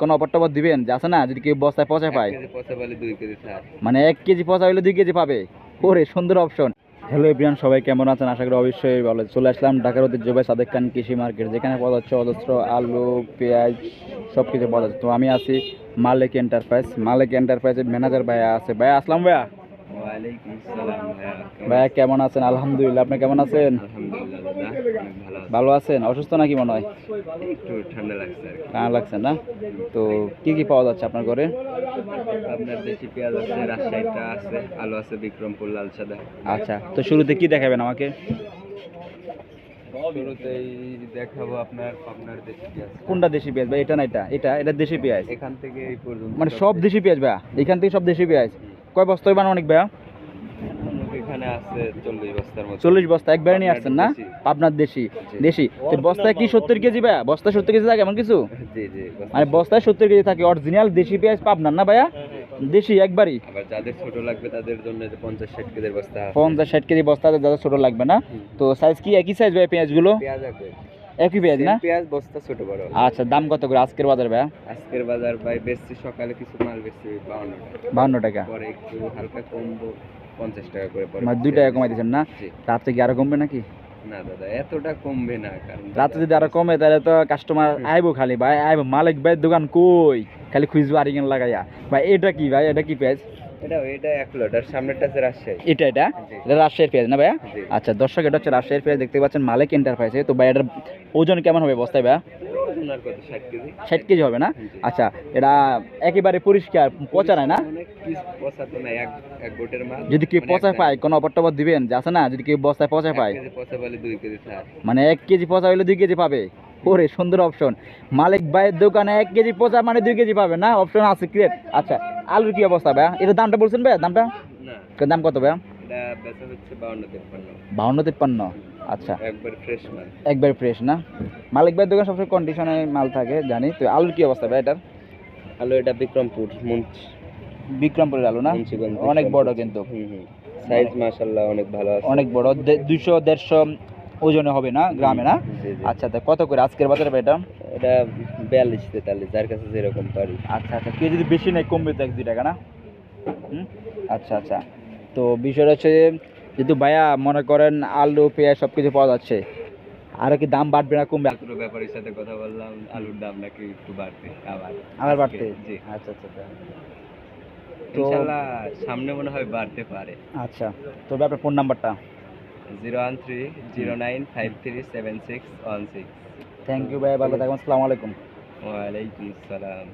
কোনো টপর দিবেন? যে আছে না যদি কেউ বস্তায় পচা পায়। মানে এক কেজি পচা হইলে দুই কেজি পাবে। ওরে সুন্দর অপশন হ্যালো এভরিয়ান সবাই কেমন আছেন? আশা করি অবশ্যই ভালো চলে আসলাম ঢাকার ঐতিহ্যবাহী সাদেক খান কৃষি মার্কেট যেখানে পাওয়া যাচ্ছে অজস্র আলু পেঁয়াজ সব কিছু পাওয়া যাচ্ছে তো আমি আছি মালিক এন্টারপ্রাইজ মালিক এন্টারপ্রাইজের ম্যানেজার ভাইয়া আছে। ভাইয়া আসলাম ভাইয়া। ভাইয়া। কেমন আছেন? আলহামদুলিল্লাহ আপনি কেমন আছেন? ভালো আছে আছেন? অসুস্থ নাকি মনে হয়? একটু ঠান্ডা লাগছে। কানা লাগছে না? তো কি কি পাওয়া যাচ্ছে আপনার ঘরে? আপনার দেশি পেঁয়াজ আছে রাজশাহীটা আছে আলু আছে বিক্রমপুর লাল সাদা আচ্ছা তো শুরুতে কি দেখাবেন আমাকে? শুরুতেই দেখাবো আপনার আপনার দেশি পেঁয়াজ। কোনটা দেশি পেঁয়াজ ভাই? এটা না এটা? এটা এটা দেশি পেঁয়াজ? এখান থেকে এই পর্যন্ত মানে সব দেশি। পেঁয়াজ ভাইয়া এখান থেকে সব দেশি পেঁয়াজ? কয় বস্তা হইবান অনেক ভাইয়া? এখানে আছে চল্লিশ বস্তার মতো। চল্লিশ বস্তা একবারে নিয়ে আসছেন না? আপনার দেশি। দেশি। তো বস্তায় কি সত্তর কেজি ভাইয়া? কেজি থাকে এমন কিছু? জি জি মানে বস্তায় সত্তর কেজি থাকে। অরিজিনাল দেশি পেঁয়াজ পাবনার না ভাইয়া? দেশি একবারই আবার যাদের ছোট লাগবে তাদের জন্য যে পঞ্চাশ ষাট কেজির বস্তা আছে। পঞ্চাশ ষাট কেজি বস্তা যাদের ছোট লাগবে না। তো সাইজ কি? একই সাইজ ভাইয়া পেঁয়াজগুলো? পেঁয়াজ আছে একই পেঁয়াজ না? পেঁয়াজ বস্তা ছোট বড়। আচ্ছা দাম কত করে আজকের বাজার ভাইয়া? আজকের বাজার ভাই বেশি সকালে কিছু মাল বেশি টাকা। বাহান্ন টাকা। পরে একটু হালকা কমবো। পঞ্চাশ টাকা করে পরে মানে দুই টাকা কমাই দিচ্ছেন না? রাত্রে কি আরও কমবে নাকি? না দাদা এতটা কমবে না কারণ রাতে যদি আরও কমে তাহলে তো কাস্টমার আইবো খালি। ভাই আইবো। মালিক ভাই দোকান কই? খালি খুঁজবো আর লাগাইয়া। ভাই এটা কি ভাই? এটা কি পেঁয়াজ? এটা এটা এক লোটার সামনেরটা আছে রাজশাহী। এটা এটা? এটা রাজশাহীর পেঁয়াজ না ভাইয়া? আচ্ছা দর্শক এটা হচ্ছে রাজশাহীর পেঁয়াজ। দেখতে পাচ্ছেন মালিক এন্টারপ্রাইজে তো ভাই এটার ওজন কেমন হবে বস্তায় ভাইয়া? ষাট কেজি? হবে না? আচ্ছা এটা একেবারে পরিষ্কার পচা নাই না অনেক পিস পচা তো না এক এক গোটের মাল। যদি কেউ মানে পচা পায় কোনো অপর টপর দিবেন আছে না? যদি কেউ বস্তায় পচা পায়। মানে এক কেজি পচা হইলে দুই কেজি পাবে। ওরে সুন্দর অপশন মালিক ভাইয়ের দোকানে এক কেজি পচা মানে দুই কেজি পাবে না? অপশন আছে ক্রিয়েট আচ্ছা আলুর কি অবস্থা ভাইয়া? এটা দামটা বলছেন ভাইয়া? দামটা? দাম কত ভাইয়া? এটা বেচা হচ্ছে আচ্ছা। একবার ফ্রেশ মাল। একবার ফ্রেশ না? মালিক ভাইয়ের দোকান সবসময় কন্ডিশনে মাল থাকে জানি। তো আলুর কি অবস্থা ভাই এটার? আলু এটা বিক্রমপুর মুন্স। বিক্রমপুরের আলু না? অনেক বড় কিন্তু। সাইজ মাশাআল্লাহ অনেক ভালো আছে। অনেক বড়। দে- দুইশো দেড়শো ওজনে হবে না গ্রামে না। আচ্ছা তা কত করে আজকের বাজারে ভাই এটা? এটা বিয়াল্লিশ তেতাল্লিশ যার কাছে যেরকম পারি। আচ্ছা আচ্ছা। কেউ যদি বেশি নেয় কমবে তো এক দুই টাকা না? হুম? আচ্ছা আচ্ছা। তো বিষয়টা হচ্ছে যেহেতু ভাইয়া মনে করেন আলু পেঁয়াজ সব কিছু পাওয়া যাচ্ছে আরও কি দাম বাড়বে না কমবে? পুরো ব্যাপারীর সাথে কথা বললাম আলুর দাম নাকি একটু বাড়তে আবার আবার বাড়তে? জি। আচ্ছা আচ্ছা আচ্ছা। তো ইনশাআল্লাহ সামনে মনে হয় বাড়তে পারে। আচ্ছা তবে আপনার ফোন নাম্বারটা? Zero one three zero nine five three seven six one six. Thank you ভাই ভালো থাকবেন আসসালামু আলাইকুম। ওয়ালাইকুম আসসালাম।